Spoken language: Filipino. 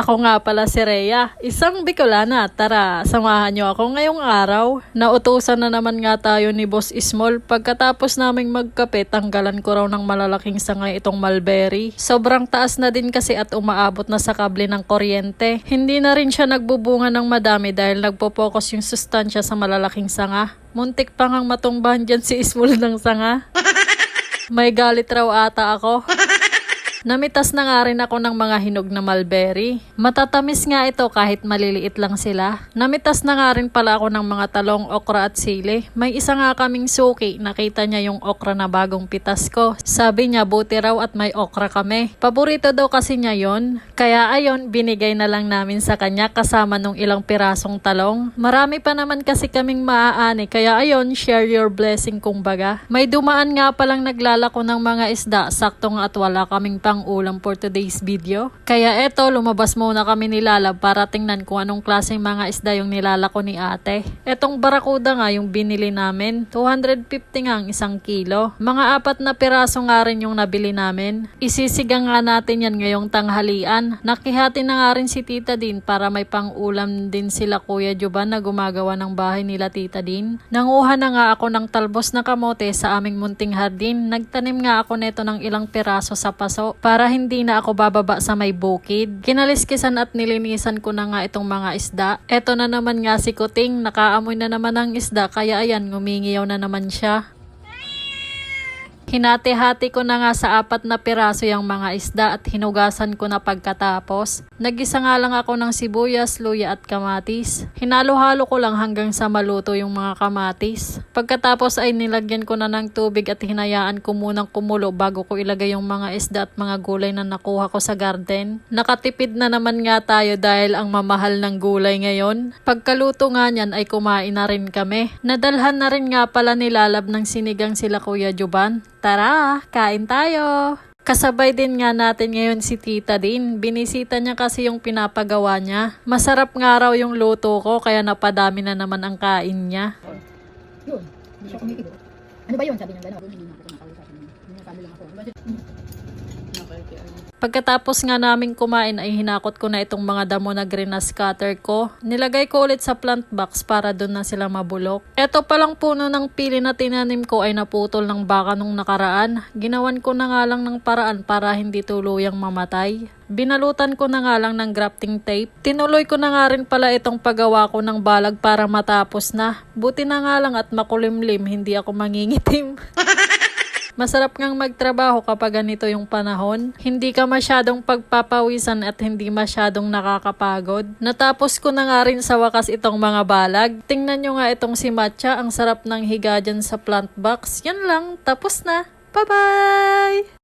Ako nga pala si Rhea, isang Bicolana. Tara, samahan niyo ako ngayong araw. Nautusan na naman nga tayo ni Boss Small. Pagkatapos naming magkape, tanggalan ko raw ng malalaking sangay itong mulberry. Sobrang taas na din kasi at umaabot na sa kable ng kuryente. Hindi na rin siya nagbubunga ng madami dahil nagpo-focus yung sustansya sa malalaking sanga. Muntik pa ngang matumbahan dyan si Small ng sanga. May galit raw ata ako. Namitas na nga rin ako ng mga hinog na mulberry. Matatamis nga ito kahit maliliit lang sila. Namitas na nga rin pala ako ng mga talong, okra at sili. May isa nga kaming suki, nakita niya yung okra na bagong pitas ko. Sabi niya buti raw at may okra kami. Paborito daw kasi niya yon. Kaya ayon, binigay na lang namin sa kanya kasama nung ilang pirasong talong. Marami pa naman kasi kaming maaani kaya ayon, share your blessing kumbaga. May dumaan nga palang naglalako ng mga isda, sakto nga at wala kaming pang ulam for today's video. Kaya eto, lumabas muna kami ni Lalab para tingnan kung anong klaseng mga isda yung nilalako ni ate. Etong barakuda nga yung binili namin, 250 nga ang isang kilo. Mga apat na piraso nga rin yung nabili namin. Isisigang nga natin yan ngayong tanghalian. Nakihati na nga rin si tita din para may pang ulam din sila kuya Joban na gumagawa ng bahay nila tita din. Nanguha na nga ako ng talbos na kamote sa aming munting hardin. Nagtanim nga ako neto ng ilang piraso sa paso para hindi na ako bababa sa may bukid. Kinaliskisan at nilinisan ko na nga itong mga isda. Eto na naman nga si Kuting, nakaamoy na naman ng isda kaya ayan, ngumingiyaw na naman siya. Hinati-hati ko na nga sa apat na piraso yung mga isda at hinugasan ko na pagkatapos. Nagisa nga lang ako ng sibuyas, luya at kamatis. Hinalo-halo ko lang hanggang sa maluto yung mga kamatis. Pagkatapos ay nilagyan ko na ng tubig at hinayaan ko munang kumulo bago ko ilagay yung mga isda at mga gulay na nakuha ko sa garden. Nakatipid na naman nga tayo dahil ang mamahal ng gulay ngayon. Pagkaluto nga niyan ay kumain na rin kami. Nadalhan na rin nga pala nilalab ng sinigang sila Kuya Juban. Tara, kain tayo! Kasabay din nga natin ngayon si tita din. Binisita niya kasi yung pinapagawa niya. Masarap nga raw yung luto ko kaya napadami na naman ang kain niya. Yun, hindi siya kumikibo. Ano ba yun? Sabi niya gano'n. Hindi na ako kumakausap niya. Sinasabi lang ako. Pagkatapos nga naming kumain ay hinakot ko na itong mga damo na green na scatter ko. Nilagay ko ulit sa plant box para doon na sila mabulok. Ito palang puno ng pili na tinanim ko ay naputol ng baka nung nakaraan. Ginawan ko na nga lang ng paraan para hindi tuluyang mamatay. Binalutan ko na nga lang ng grafting tape. Tinuloy ko na nga rin pala itong paggawa ko ng balag para matapos na. Buti na nga lang at makulimlim, hindi ako mangingitim. Masarap ngang magtrabaho kapag ganito yung panahon. Hindi ka masyadong pagpapawisan at hindi masyadong nakakapagod. Natapos ko na nga rin sa wakas itong mga balag. Tingnan nyo nga itong si Matcha. Ang sarap ng higa dyan sa plant box. Yan lang. Tapos na. Bye-bye!